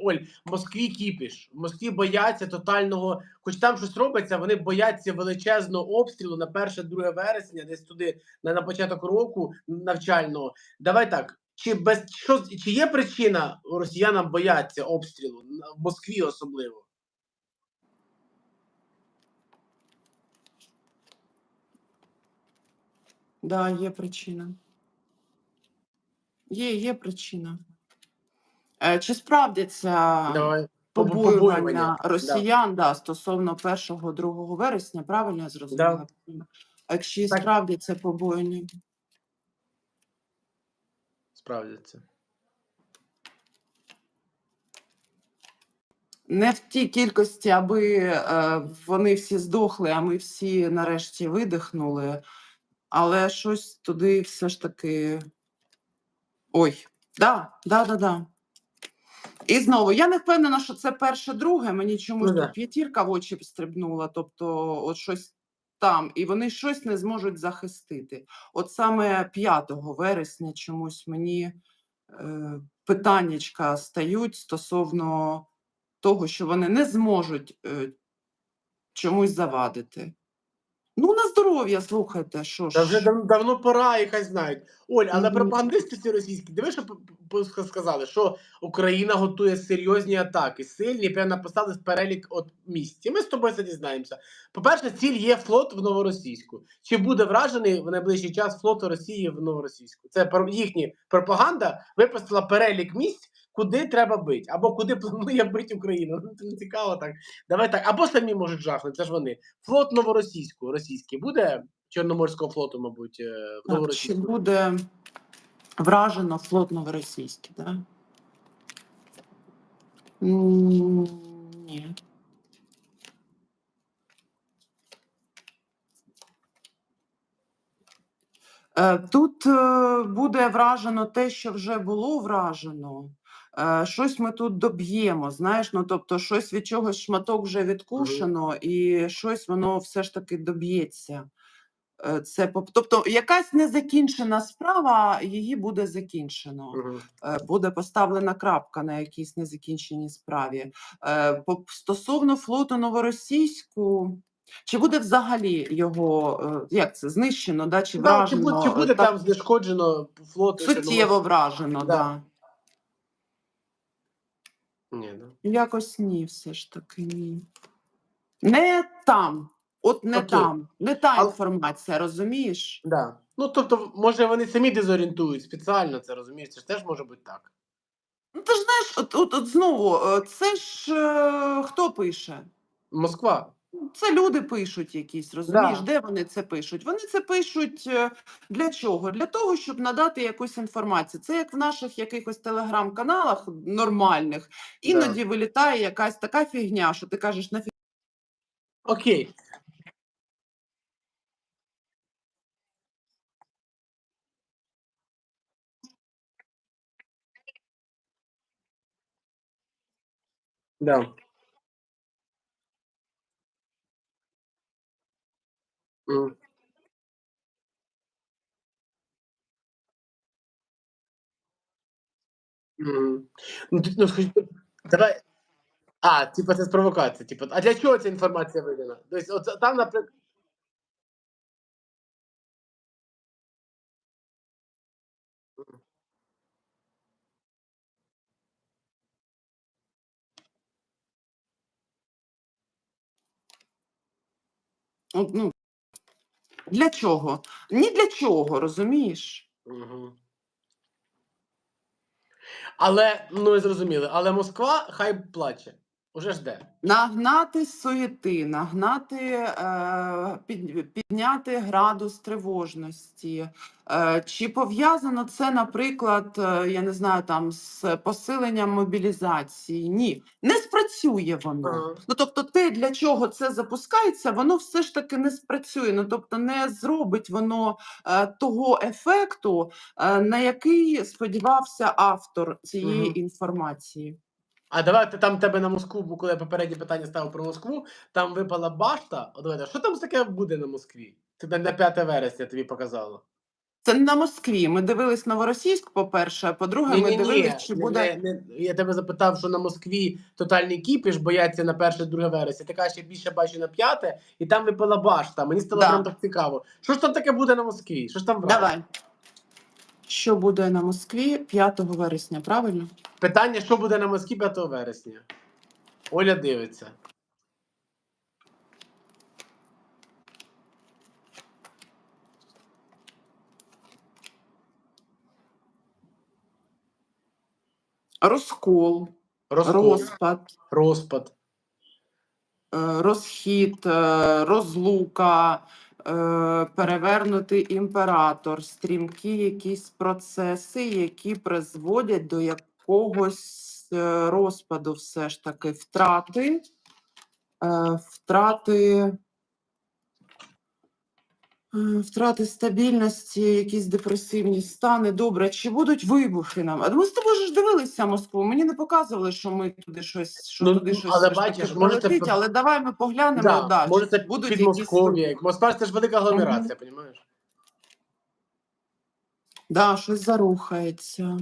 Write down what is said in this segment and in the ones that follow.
Оль, в Москві кіпіш. В Москві бояться тотального, хоч там щось робиться, вони бояться величезного обстрілу на 1-2 вересня, десь туди на, на початок року навчального. Давай так. Чи без що чи є причина росіянам бояться обстрілу в Москві особливо? Да, є причина. Є, є причина. Е, Чи справдяться Давай. Побо- побоювання росіян да, стосовно 1-2 вересня, правильно я зрозуміла? А чи Так. справдяться побоювання? Справдяться. Не в тій кількості, аби е, вони всі здохли, а ми всі нарешті видихнули, але щось туди все ж таки. Ой, да, да, да, да. І знову, я не впевнена, що це перше, друге. Мені чомусь Ну тут п'ятірка в очі стрибнула, тобто, от щось там, і вони щось не зможуть захистити. От саме 5 вересня чомусь мені е, питаннячка стають стосовно того, що вони не зможуть е, чомусь завадити. Ну, на здоров'я, слухайте, що Та вже дав- давно пора, і хай знають. Оль, але Мгм. пропагандисти ці російські, диви, що п- п- п- сказали, що Україна готує серйозні атаки, сильні, прямо написали перелік от місць. І ми з тобою це дізнаємося. По-перше, ціль є флот в Новоросійську. Чи буде вражений в найближчий час флот Росії в Новоросійську? Це про- їхня пропаганда випустила перелік місць, куди треба бити, або куди планує бити Україна. Ну, це не цікаво так. Давай так. Або самі можуть жахнути, це ж вони. Флот Новоросійську, російський буде Чорноморського флоту, мабуть, е, в Так, чи буде вражено флот новоросійський, да? М, Ні. Е, Тут е, буде вражено те, що вже було вражено. Е, Щось ми тут доб'ємо, знаєш, ну тобто щось від чогось шматок вже відкушено, і щось воно все ж таки доб'ється. Е, Це тобто якась незакінчена справа, її буде закінчено. Е, Буде поставлена крапка на якійсь незакінченій справі. Стосовно флоту новоросійську, чи буде взагалі його як це знищено, да, чи Да, чи, буде, чи буде так там знешкоджено флот? суттєво вражено, Да. да. Ні, да. Якось ні, все ж таки ні. Не там. От не Окей. там, не та Але- інформація, розумієш? Да. Ну, тобто, може, вони самі дезорієнтують спеціально це, розумієш? Це ж теж може бути так. Ну ти ж знаєш, от, от, от знову, е, це ж е, хто пише? Москва. Це люди пишуть якісь, розумієш, Да. де вони це пишуть? Вони це пишуть е, для чого? Для того, щоб надати якусь інформацію. Це як в наших якихось телеграм-каналах нормальних, іноді вилітає якась така фігня, що ти кажеш, нафіг. Окей. Да. Мгм. Мгм. Ну, ти, ну, скажи, давай. А, типа це з провокації. Типа, а для чого ця інформація видана? Тобто, от там, наприклад. От, ну, для чого? Ні для чого, розумієш? Угу. Але, ну і зрозуміли, але Москва хай плаче. Уже жде. Нагнати суєти, нагнати, е, під, підняти градус тривожності. Е, чи пов'язано це, наприклад, е, я не знаю, там з посиленням мобілізації? Ні, не спрацює воно. Ага. Ну тобто, те, для чого це запускається, воно все ж таки не спрацює. Ну тобто, не зробить воно е, того ефекту, е, на який сподівався автор цієї Мгм. інформації. А давайте там тебе на Москву, бо коли я попереднє питання ставив про Москву, там випала башта. От давайте, що там таке буде на Москві? Ти на на 5 вересня тобі показало. Це не на Москві. Ми дивились Новоросійськ, по-перше, а по-друге, ми дивились, чи буде. не- не- я тебе запитав, що на Москві тотальний кіпіш, бояться на 1-2 вересня. Ти кажеш, я більше бачу на п'яте, і там випала башта. Мені стало Да. прям так цікаво. Що ж там таке буде на Москві? Що ж там врать? Давай. Що буде на Москві 5 вересня, правильно? Питання, що буде на Москві 5 вересня? Оля дивиться. Розкол, Розкол, розпад, розпад. е, розхід, е, розлука, перевернутий імператор, стрімкі якісь процеси, які призводять до якогось е, розпаду, все ж таки, втрати, е, втрати. Втрати стабільності, якісь депресивні стани. Добре, чи будуть вибухи нам? А ми з тобою ж дивилися Москву. Мені не показували, що ми туди щось, що Ну, туди щось але бачиш, можете прилетить, але давай ми поглянемо Да, далі. може, це будуть під якісь Москов'я. вибухи. Москва це ж велика агломерація, розумієш? Да, щось зарухається.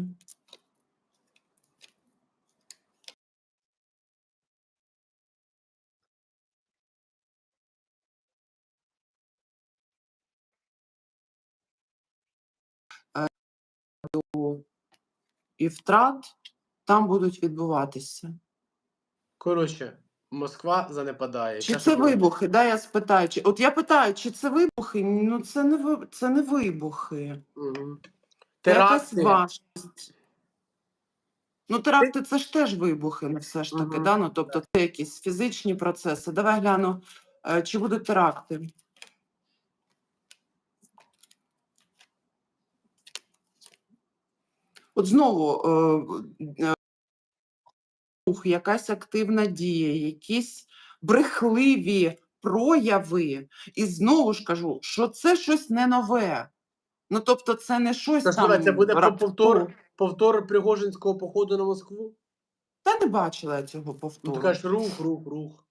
І втрат там будуть відбуватися. Коротше, Москва занепадає. Чи це вибухи? Да, я спитаю. Чи... От я питаю, чи це вибухи? Ну це не ви... це не вибухи. Це якась важкість. Ну, теракти це ж теж вибухи, не все ж таки, Мгм. да? ну, тобто це якісь фізичні процеси. Давай гляну, е, чи будуть теракти. От знову е, е, рух, якась активна дія, якісь брехливі прояви. І знову ж кажу, що це щось не нове. Ну, тобто, це не щось Це, там. це буде раптово. повтор, повтор Пригожинського походу на Москву? Та не бачила я цього Ну, повтору. ти кажеш, рух, рух, рух.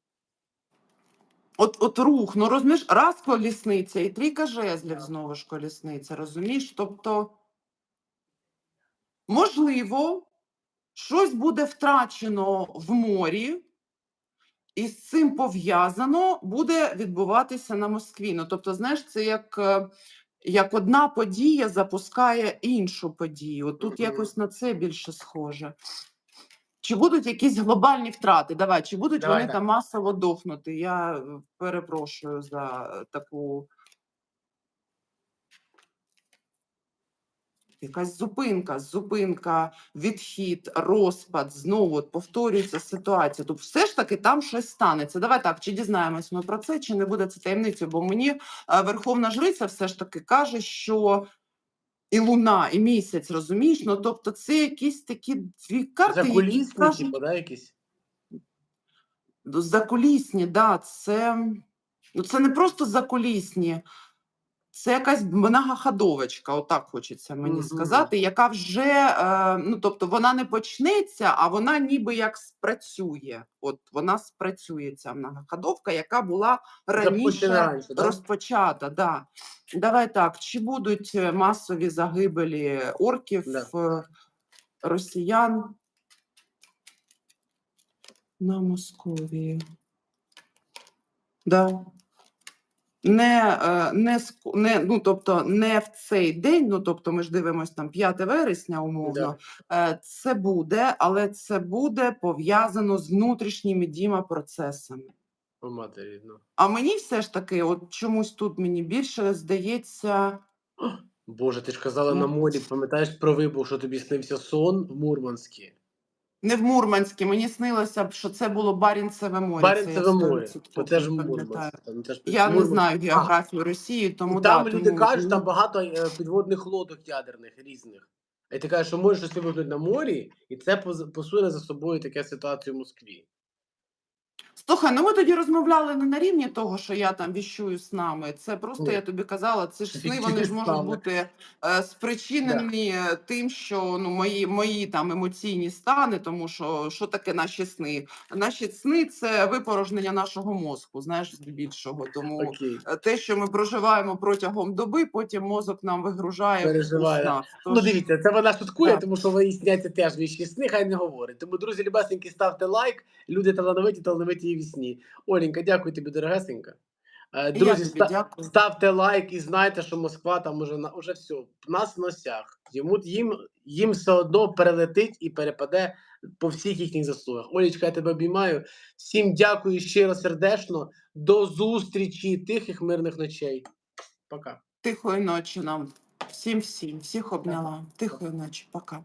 От, от рух, ну розумієш, раз колісниця і трійка жезлів знову ж колісниця, розумієш? Тобто, можливо, щось буде втрачено в морі, і з цим пов'язано буде відбуватися на Москві. Ну, тобто, знаєш, це як, е, як одна подія запускає іншу подію. Тут якось на це більше схоже. Чи будуть якісь глобальні втрати? Давай, чи будуть Давай, вони так. там масово дохнути? Я е, перепрошую за таку. Якась зупинка, зупинка, відхід, розпад, знову повторюється ситуація. Тобто, все ж таки там щось станеться. Давай так, чи дізнаємось ми про це, чи не буде це таємницею? Бо мені е, Верховна Жриця все ж таки каже, що і луна, і місяць, розумієш? Ну тобто, це якісь такі дві карти, які Закулісні, кажуть, типу, да, якісь? Закулісні, да, це, ну, це не просто закулісні, це якась многоходовочка, отак хочеться мені сказати, яка вже, е, ну тобто вона не почнеться, а вона ніби як спрацює. От вона спрацює, ця многоходовка, яка була раніше раніше, да? розпочата. Да. Давай так, чи будуть е, масові загибелі орків, Да. е, росіян на Московії? Да. Не, е, не, не, ну, тобто не в цей день, ну тобто ми ж дивимося там 5 вересня, умовно, е, це буде, але це буде пов'язано з внутрішніми діма процесами. О, матері, ну. А мені все ж таки, от чомусь тут мені більше здається, Боже, ти ж казала Ну. на морі, пам'ятаєш про вибух, що тобі снився сон в Мурманській? Не в Мурманській, мені снилося б, що це було Барінцеве море. Барінцеве море. Це теж. Мурманськ. Там теж Я не Мурманськ. знаю географію Росії, тому І там да, люди тому, кажуть, там ну, багато е, підводних лодок ядерних різних. І ти кажеш, що може щось вибухнути на морі, і це поз- посуне за собою таке ситуацію в Москві. Слухай, ну ми тоді розмовляли не на рівні того, що я там віщую з нами. Це просто Ні. я тобі казала, це ж сни вони ж можуть бути е, спричинені тим, що ну мої, мої там емоційні стани, тому що що таке наші сни? Наші сни це випорожнення нашого мозку, знаєш, здебільшого. Тому Окей. е, те, що ми проживаємо протягом доби, потім мозок нам вигружає Переживає. снах. Ну, дивіться, це вона шуткує, Так. тому що ви сняться теж вічні сни, хай не говорить. Тому, друзі, любесенькі, ставте лайк. Люди талановиті, талановиті вісні. Оленька, дякую тобі, дорогесенька. Е, Друзі, ста- дякую. ставте лайк і знайте, що Москва там уже на уже все, в нас в носях. Йому їм, їм все одно перелетить і перепаде по всіх їхніх заслугах. Олічка, я тебе обіймаю. Всім дякую щиро сердечно. До зустрічі, тихих мирних ночей. Пока. Тихої ночі нам. Всім всім, всіх обняла. Тихої ночі. Пока.